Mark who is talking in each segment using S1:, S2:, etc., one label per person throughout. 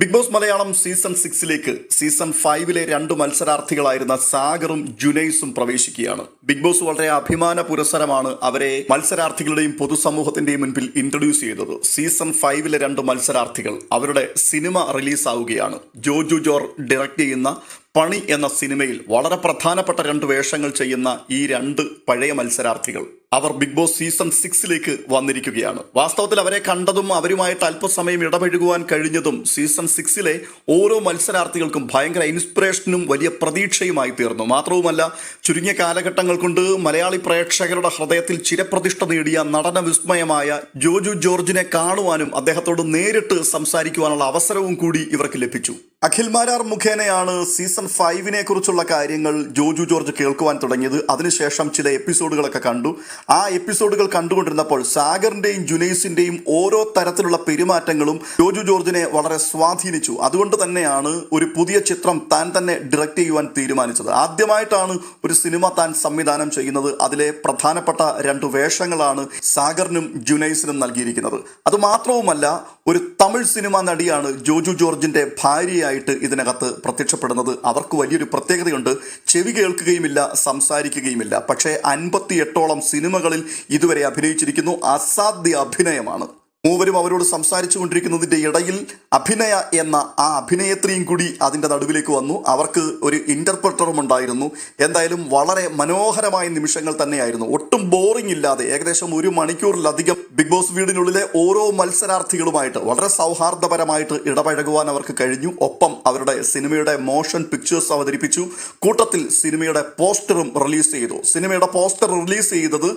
S1: Big Boss Malayalam season സിക്സിലേക്ക് season ഫൈവിലെ രണ്ട് മത്സരാർത്ഥികളായിരുന്ന സാഗറും ജുനൈസും പ്രവേശിക്കുകയാണ്. ബിഗ് ബോസ് വളരെ അഭിമാന പുരസ്സരമാണ് അവരെ മത്സരാർത്ഥികളുടെയും പൊതുസമൂഹത്തിന്റെയും മുൻപിൽ ഇൻട്രൊഡ്യൂസ് ചെയ്തത്. സീസൺ ഫൈവിലെ രണ്ട് മത്സരാർത്ഥികൾ അവരുടെ സിനിമ റിലീസാവുകയാണ്. ജോജു ജോർ ഡയറക്ട് ചെയ്യുന്ന പണി എന്ന സിനിമയിൽ വളരെ പ്രധാനപ്പെട്ട രണ്ട് വേഷങ്ങൾ ചെയ്യുന്ന ഈ രണ്ട് പഴയ മത്സരാർത്ഥികൾ. അവർ ബിഗ് ബോസ് സീസൺ സിക്സിലേക്ക് വന്നിരിക്കുകയാണ്. വാസ്തവത്തിൽ അവരെ കണ്ടതും അവരുമായിട്ട് അല്പസമയം ഇടപഴകുവാൻ കഴിഞ്ഞതും സീസൺ സിക്സിലെ ഓരോ മത്സരാർത്ഥികൾക്കും ഭയങ്കര ഇൻസ്പിറേഷനും വലിയ പ്രതീക്ഷയുമായി തീർന്നു. മാത്രവുമല്ല ചുരുങ്ങിയ കാലഘട്ടങ്ങൾ കൊണ്ട് മലയാളി പ്രേക്ഷകരുടെ ഹൃദയത്തിൽ ചിരപ്രതിഷ്ഠ നേടിയ നടന വിസ്മയമായ ജോജു ജോർജിനെ കാണുവാനും അദ്ദേഹത്തോട് നേരിട്ട് സംസാരിക്കുവാനുള്ള അവസരവും കൂടി ഇവർക്ക് ലഭിച്ചു. അഖിൽ മാരാർ മുഖേനയാണ് സീസൺ ഫൈവിനെ കുറിച്ചുള്ള കാര്യങ്ങൾ ജോജു ജോർജ് കേൾക്കുവാൻ തുടങ്ങിയത്. അതിനുശേഷം ചില എപ്പിസോഡുകളൊക്കെ കണ്ടു. ആ എപ്പിസോഡുകൾ കണ്ടുകൊണ്ടിരുന്നപ്പോൾ സാഗറിന്റെയും ജുനൈസിന്റെയും ഓരോ തരത്തിലുള്ള പെരുമാറ്റങ്ങളും ജോജു ജോർജിനെ വളരെ സ്വാധീനിച്ചു. അതുകൊണ്ട് തന്നെയാണ് ഒരു പുതിയ ചിത്രം താൻ തന്നെ ഡയറക്റ്റ് ചെയ്യുവാൻ തീരുമാനിച്ചത്. ആദ്യമായിട്ടാണ് ഒരു സിനിമ താൻ സംവിധാനം ചെയ്യുന്നത്. അതിലെ പ്രധാനപ്പെട്ട രണ്ട് വേഷങ്ങളാണ് സാഗറിനും ജുനൈസിനും നൽകിയിരിക്കുന്നത്. അതുമാത്രവുമല്ല ഒരു തമിഴ് സിനിമാ നടിയാണ് ജോജു ജോർജിന്റെ ഭാര്യയായിട്ട് ഇതിനകത്ത് പ്രത്യക്ഷപ്പെടുന്നത്. അവർക്ക് വലിയൊരു പ്രത്യേകതയുണ്ട്. ചെവി കേൾക്കുകയുമില്ല സംസാരിക്കുകയുമില്ല. പക്ഷേ അൻപത്തിയെട്ടോളം സിനിമകളിൽ ഇതുവരെ അഭിനയിച്ചിരിക്കുന്നു. അസാധ്യ അഭിനയമാണ്. മൂവരും അവരോട് സംസാരിച്ചു കൊണ്ടിരിക്കുന്നതിന്റെ ഇടയിൽ അഭിനയ എന്ന ആ അഭിനയത്രിയും കൂടി അതിന്റെ നടുവിലേക്ക് വന്നു. അവർക്ക് ഒരു ഇന്റർപ്രറ്ററും ഉണ്ടായിരുന്നു. എന്തായാലും വളരെ മനോഹരമായ നിമിഷങ്ങൾ തന്നെയായിരുന്നു. ഒട്ടും ബോറിംഗ് ഇല്ലാതെ ഏകദേശം ഒരു മണിക്കൂറിലധികം ബിഗ് ബോസ് വീടിനുള്ളിലെ ഓരോ മത്സരാർത്ഥികളുമായിട്ട് വളരെ സൗഹാർദ്ദപരമായിട്ട് ഇടപഴകുവാൻ അവർക്ക് കഴിഞ്ഞു. ഒപ്പം അവരുടെ സിനിമയുടെ മോഷൻ പിക്ചേഴ്സ് അവതരിപ്പിച്ചു. കൂട്ടത്തിൽ സിനിമയുടെ പോസ്റ്ററും റിലീസ് ചെയ്തു. സിനിമയുടെ പോസ്റ്റർ റിലീസ് ചെയ്തത്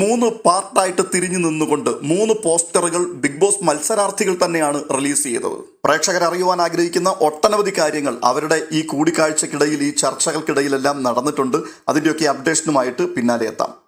S1: മൂന്ന് പാർട്ടായിട്ട് തിരിഞ്ഞു നിന്നുകൊണ്ട് മൂന്ന് പോസ്റ്ററുകൾ ബിഗ് ബോസ് മത്സരാർത്ഥികൾ തന്നെയാണ് റിലീസ് ചെയ്തത്. പ്രേക്ഷകർ അറിയുവാൻ ആഗ്രഹിക്കുന്ന ഒട്ടനവധി കാര്യങ്ങൾ അവരുടെ ഈ കൂടിക്കാഴ്ചക്കിടയിൽ ഈ ചർച്ചകൾക്കിടയിലെല്ലാം നടന്നിട്ടുണ്ട്. അതിന്റെയൊക്കെ അപ്ഡേഷനുമായിട്ട് പിന്നാലെ എത്താം.